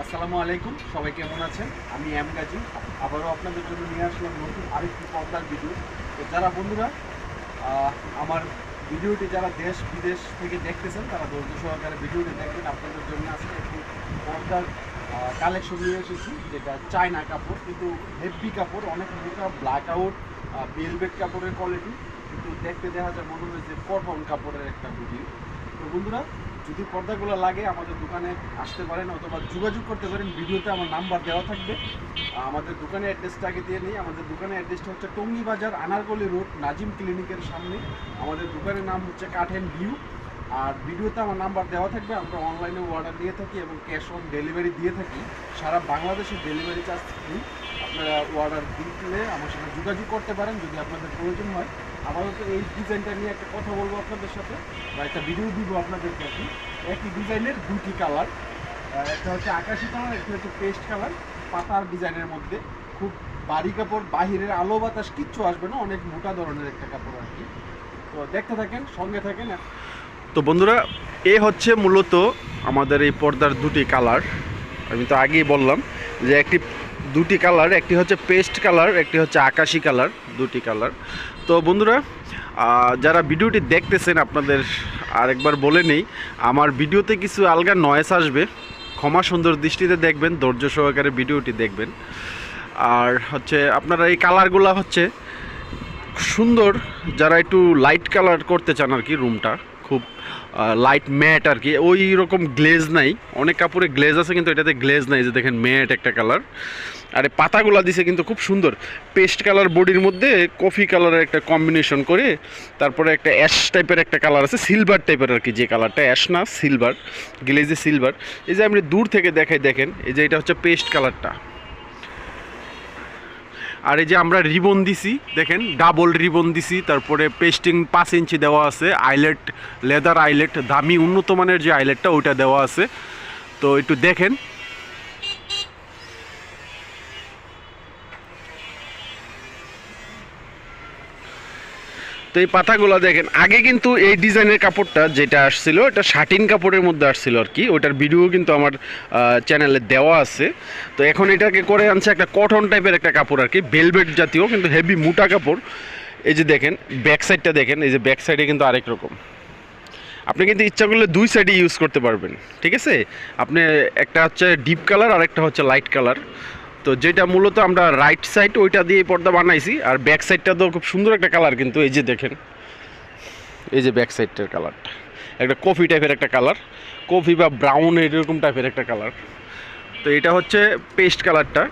আসসালামু আলাইকুম, সবাই কেমন আছেন? আমি এম গাজী। আবারও আপনাদের জন্য নিয়ে আসলাম নতুন আরেকটি পর্দার ভিডিও তো যারা বন্ধুরা আমার ভিডিওটি যারা দেশ, বিদেশ থেকে দেখতেছেন, তারা ধৈর্য সহকারে ভিডিওটি দেখবেন আপনাদের জন্য আজকে একটি পর্দার কালেকশন নিয়ে এসেছি, যেটা চায়না কাপড়, কিন্তু হেভি কাপড়, অনেক মোটা ব্ল্যাক আউট বেলভেট কাপড়ের কোয়ালিটি কিন্তু দেখতে দেখা যায় মনে হয় যে কটন কাপড়ের একটা ভিডিও তো বন্ধুরা যদি পর্দাগুলো লাগে, আমাদের দোকানে আসতে পারেন অথবা যোগাযোগ করতে পারেন, ভিডিওতে আমার নাম্বার দেওয়া থাকবে। আমাদের দোকানের অ্যাড্রেসটা আগে দিয়ে নিই। আমাদের দোকানের অ্যাড্রেসটা হচ্ছে টঙ্গি বাজার আনারগলি রোড, নাজিম ক্লিনিকের সামনে। আমাদের দোকানের নাম হচ্ছে কাঠেন ভিউ। আর ভিডিওতে আমার নাম্বার দেওয়া থাকবে। আমরা অনলাইনে অর্ডার দিয়ে থাকি এবং ক্যাশ অন ডেলিভারি দিয়ে থাকি। সারা বাংলাদেশে ডেলিভারি চার্জ ফ্রি। আপনারা অর্ডার দিলে আমার সাথে যোগাযোগ করতে পারেন যদি আপনাদের প্রয়োজন হয়। আপাতত এই ডিজাইনটা নিয়ে একটা কথা বলব আপনাদের সাথে বা একটা ভিডিও দিব আপনাদেরকে আর কি। একই ডিজাইনের দুটি কালার একটা হচ্ছে আকাশি কালার একটা হচ্ছে পেস্ট কালার পাতার ডিজাইনের মধ্যে খুব বাড়ি কাপড়, বাহিরের আলো বাতাস কিচ্ছু আসবে না, অনেক মোটা ধরনের একটা কাপড় আর কি। তো দেখতে থাকেন, সঙ্গে থাকেন। তো বন্ধুরা, এ হচ্ছে মূলত আমাদের এই পর্দার দুটি কালার আমি তো আগেই বললাম যে একটি দুটি কালার, একটি হচ্ছে পেস্ট কালার, একটি হচ্ছে আকাশি কালার, দুটি কালার। তো বন্ধুরা যারা ভিডিওটি দেখতেছেন, আপনাদের আরেকবার বলে নেই, আমার ভিডিওতে কিছু আলগা নয়েস আসবে। ক্ষমা সুন্দর দৃষ্টিতে দেখবেন, ধৈর্য সহকারে ভিডিওটি দেখবেন। আর হচ্ছে, আপনারা এই কালারগুলো হচ্ছে সুন্দর, যারা একটু লাইট কালার করতে চান আর কি রুমটা লাইট ম্যাট আর কি। ওই রকম গ্লেজ নাই। অনেক কাপড়ে গ্লেজ আছে, কিন্তু এটাতে গ্লেজ নাই। যে দেখেন ম্যাট একটা কালার আর এই পাতাগুলো দিছে কিন্তু খুব সুন্দর। পেস্ট কালার বডির মধ্যে কফি কালারের একটা কম্বিনেশন করে, তারপরে একটা অ্যাশ টাইপের একটা কালার আছে সিলভার টাইপের আর কি যে কালারটা অ্যাশ না সিলভার গ্লেজে সিলভার এই যে আপনি দূর থেকে দেখাই, দেখেন, এই যে এটা হচ্ছে পেস্ট কালারটা আর এই যে আমরা রিবন দিছি, দেখেন ডাবল রিবন দিছি, তারপরে পেস্টিং পাঁচ ইঞ্চি দেওয়া আছে আইলেট লেদার আইলেট দামি উন্নত মানের যে আইলেটটা ওইটা দেওয়া আছে। তো একটু দেখেন তো এই পাতাগুলো দেখেন, আগে কিন্তু এই ডিজাইনের কাপড়টা যেটা আসছিল, এটা শাটিন কাপড়ের মধ্যে আসছিল আর কি। ওটার ভিডিও কিন্তু আমার চ্যানেলে দেওয়া আছে। তো এখন এটাকে করে আনছে একটা কটন টাইপের একটা কাপড় আর কি ভেলভেট জাতীয়, কিন্তু হেভি মোটা কাপড়। এই যে দেখেন ব্যাক সাইডটা দেখেন, এই যে ব্যাক সাইডে কিন্তু আরেক রকম। আপনি কিন্তু ইচ্ছা করলে দুই সাইডে ইউজ করতে পারবেন, ঠিক আছে? আপনি একটা হচ্ছে ডিপ কালার আর একটা হচ্ছে লাইট কালার তো যেটা মূলত আমরা রাইট সাইড ওইটা দিয়ে পর্দা বানাইছি, আর ব্যাক সাইডটা তো খুব সুন্দর একটা কালার কিন্তু, এই যে দেখেন। এই যে ব্যাক সাইডটার কালারটা একটা কফি টাইপের একটা কালার কফি বা ব্রাউন এরকম টাইপের একটা কালার তো এটা হচ্ছে পেস্ট কালারটা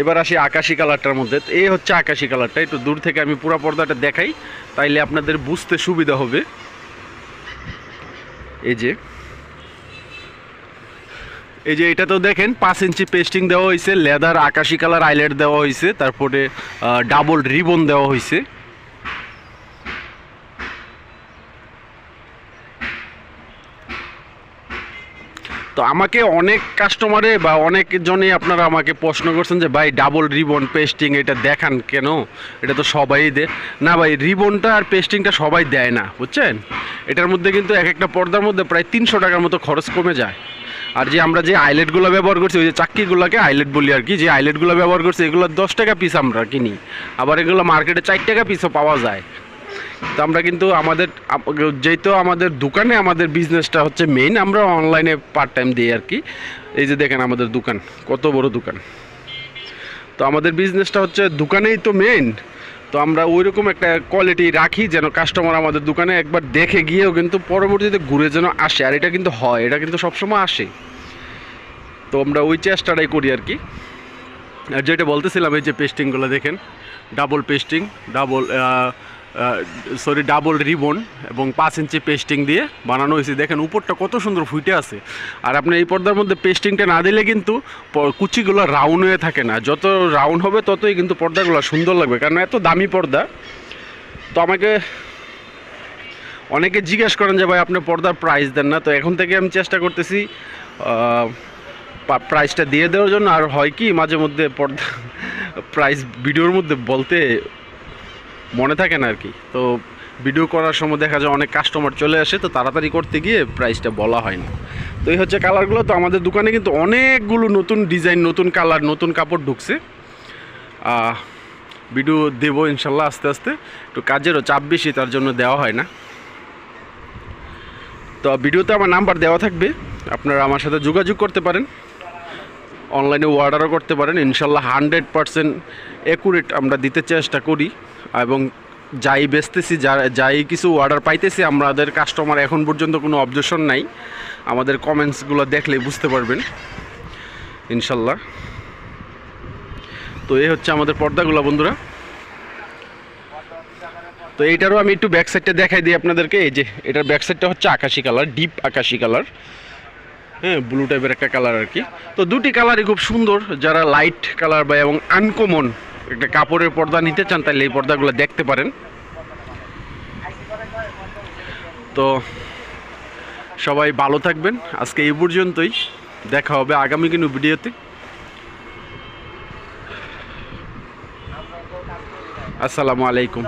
এবার আসি আকাশি কালারটার মধ্যে। এই হচ্ছে আকাশি কালারটা একটু দূর থেকে আমি পুরা পর্দাটা দেখাই, তাইলে আপনাদের বুঝতে সুবিধা হবে। এই যে। এই যে এটা তো দেখেন, পাঁচ ইঞ্চি পেস্টিং দেওয়া হয়েছে লেদার আকাশি কালার আইলেট দেওয়া হয়েছে তারপরে ডাবল রিবন দেওয়া হয়েছে তো আমাকে অনেক কাস্টমারে বা অনেক জনে আপনারা আমাকে প্রশ্ন করছেন যে, ভাই ডাবল রিবন পেস্টিং এটা দেখান কেন? এটা তো সবাই দেয় না ভাই রিবনটা আর পেস্টিংটা সবাই দেয় না, বুঝছেন? এটার মধ্যে কিন্তু এক একটা পর্দার মধ্যে প্রায় তিনশো টাকার মতো খরচ কমে যায়। আর যে আমরা যে আইলেটগুলো ব্যবহার করছি, ওই যে চাক্কিগুলোকে আইলেট বলি আর কি, যে আইলেটগুলো ব্যবহার করছি, এগুলো দশ টাকা পিস আমরা কিনি। আবার এগুলো মার্কেটে চার টাকা পিসও পাওয়া যায়। তো আমরা কিন্তু আমাদের যেহেতু আমাদের দোকানে আমাদের বিজনেসটা হচ্ছে মেইন আমরা অনলাইনে পার্ট টাইম দিই আর কি। এই যে দেখেন আমাদের দোকান, কত বড় দোকান। তো আমাদের বিজনেসটা হচ্ছে দোকানেই তো মেইন তো আমরা ওই রকম একটা কোয়ালিটি রাখি যেন কাস্টমার আমাদের দোকানে একবার দেখে গিয়েও কিন্তু পরবর্তীতে ঘুরে যেন আসে। আর এটা কিন্তু হয়, এটা কিন্তু সবসময় আসে। তো আমরা ওই চেষ্টাটাই করি আর কি। আর যেটা বলতেছিলাম, এই যে পেস্টিংগুলো দেখেন double pasting double sorry double ribbon এবং পাঁচ ইঞ্চি পেস্টিং দিয়ে বানানো হয়েছে। দেখেন উপরটা কত সুন্দর ফুটে আছে। আর আপনি এই পর্দার মধ্যে পেস্টিংটা না দিলে কিন্তু কুচিগুলো রাউন্ড হয়ে থাকে না। যত রাউন্ড হবে, ততই কিন্তু পর্দাগুলো সুন্দর লাগবে। কারণ এত দামি পর্দা। তো আমাকে অনেকে জিজ্ঞেস করেন যে, ভাই, আপনি পর্দার প্রাইস দেন না? তো এখন থেকে আমি চেষ্টা করতেছি প্রাইসটা দিয়ে দেওয়ার জন্য আর হয় কি মাঝে মধ্যে পর্দা প্রাইস ভিডিওর মধ্যে বলতে মনে থাকে না আর কি। তো ভিডিও করার সময় দেখা যায় অনেক কাস্টমার চলে আসে, তো তাড়াতাড়ি করতে গিয়ে প্রাইসটা বলা হয় না। তো এই হচ্ছে কালারগুলো তো আমাদের দোকানে কিন্তু অনেকগুলো নতুন ডিজাইন নতুন কালার নতুন কাপড় ঢুকছে। ভিডিও দেবো ইনশাল্লাহ আস্তে আস্তে। একটু কাজেরও চাপ বেশি, তার জন্য দেওয়া হয় না। তো ভিডিওতে আমার নাম্বার দেওয়া থাকবে, আপনারা আমার সাথে যোগাযোগ করতে পারেন। অনলাইনে অর্ডারও করতে পারেন। ইনশাল্লাহ হান্ড্রেড পারসেন্ট অ্যাকুরেট আমরা দিতে চেষ্টা করি এবং যাই বেচতেছি যা যাই কিছু অর্ডার পাইতেছি, আমাদের কাস্টমার এখন পর্যন্ত কোনো অবজেকশন নাই। আমাদের কমেন্টসগুলো দেখলে বুঝতে পারবেন, ইনশাল্লাহ। তো এই হচ্ছে আমাদের পর্দাগুলো, বন্ধুরা। তো এইটারও আমি একটু ব্যাক সাইডটা দেখাই দিই আপনাদেরকে। এই যে, এটার ব্যাক সাইডটা হচ্ছে আকাশি কালার ডিপ আকাশি কালার হ্যাঁ ব্লু টাইপের একটা কালার আর কি। তো দুটি কালারই খুব সুন্দর। যারা লাইট কালার বা এবং আনকমন একটা কাপড়ের পর্দা নিতে চান, তাহলে এই পর্দাগুলো দেখতে পারেন। তো সবাই ভালো থাকবেন। আজকে এই পর্যন্তই। দেখা হবে আগামী কোনো ভিডিওতে। আসসালামু আলাইকুম।